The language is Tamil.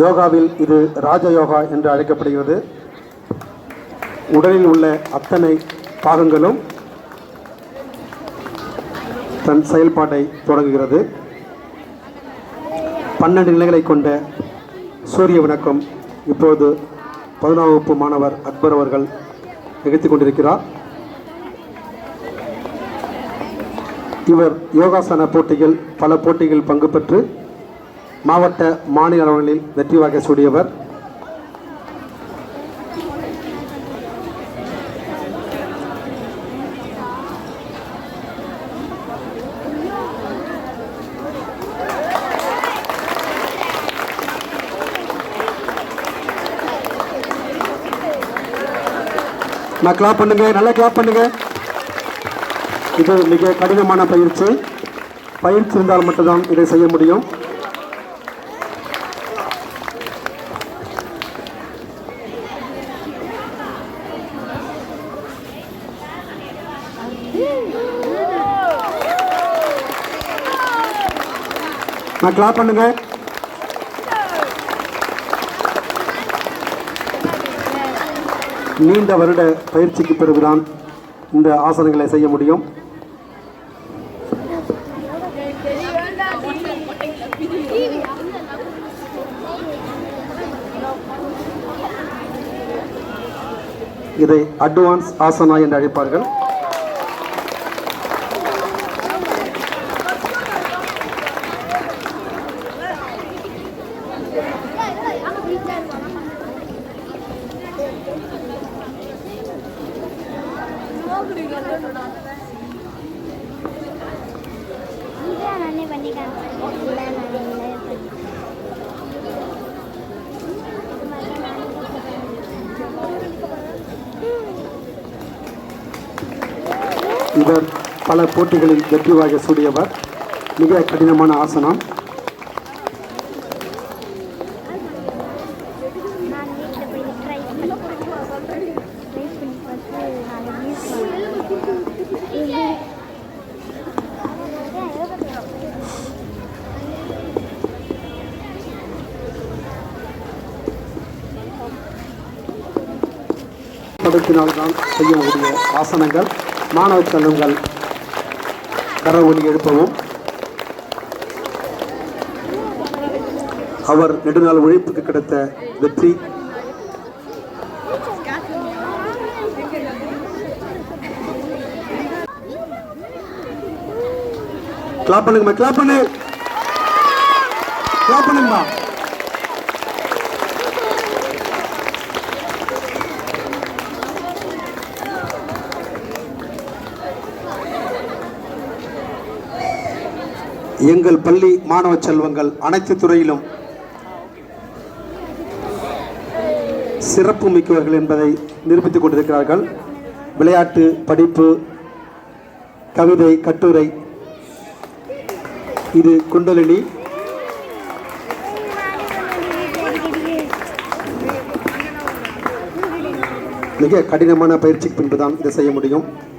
யோகாவில் இது ராஜ யோகா என்று அழைக்கப்படுகிறது. உடலில் உள்ள அத்தனை பாகங்களும் தன் செயல்பாட்டை தொடங்குகிறது. பன்னெண்டு நிலைகளை கொண்ட சூரிய வணக்கம் இப்போது பதினாம் வகுப்பு மாணவர் அக்பர் அவர்கள் நிகழ்த்தி கொண்டிருக்கிறார். இவர் யோகாசன போட்டிகள் பல போட்டிகள் பங்கு பெற்று மாவட்ட மாநில அளவுகளில் வெற்றி வாகை சூடியவர் நான் கிளாப் பண்ணுங்க நல்லா கிளாப் பண்ணுங்க. இது மிக கடினமான பயிற்சி. பயிற்சி இருந்தால் மட்டும்தான் இதை செய்ய முடியும். நான் கிளாப் பண்ணுங்க. நீண்ட வருட பயிற்சிக்கு பிறகுதான் இந்த ஆசனங்களை செய்ய முடியும். இதை அட்வான்ஸ் ஆசனா என்று அழைப்பார்கள். நானே பண்ணி காமிச்சேன் இவர் பல போட்டிகளில் வெற்றி வாகை சூடியவர். மிக கடினமான ஆசனம். படுத்தினால்தான் செய்யக்கூடிய ஆசனங்கள். மாணவ செல்வங்கள் கர ஒலி எழுப்பவும். அவர் நெடுநாள் உழைப்புக்கு கிடைத்த வெற்றி. கிளாப் பண்ணுங்கம்மா கிளாப் பண்ணு. கிளாப் பண்ணுங்கம்மா. எங்கள் பள்ளி மாணவ செல்வங்கள் அனைத்து துறையிலும் சிறப்பு மிக்கவர்கள் என்பதை நிரூபித்துக் கொண்டிருக்கிறார்கள். விளையாட்டு படிப்பு கவிதை கட்டுரை. இது குண்டலினி. மிக கடினமான பயிற்சிக்கு பின்புதான் இதை செய்ய முடியும்.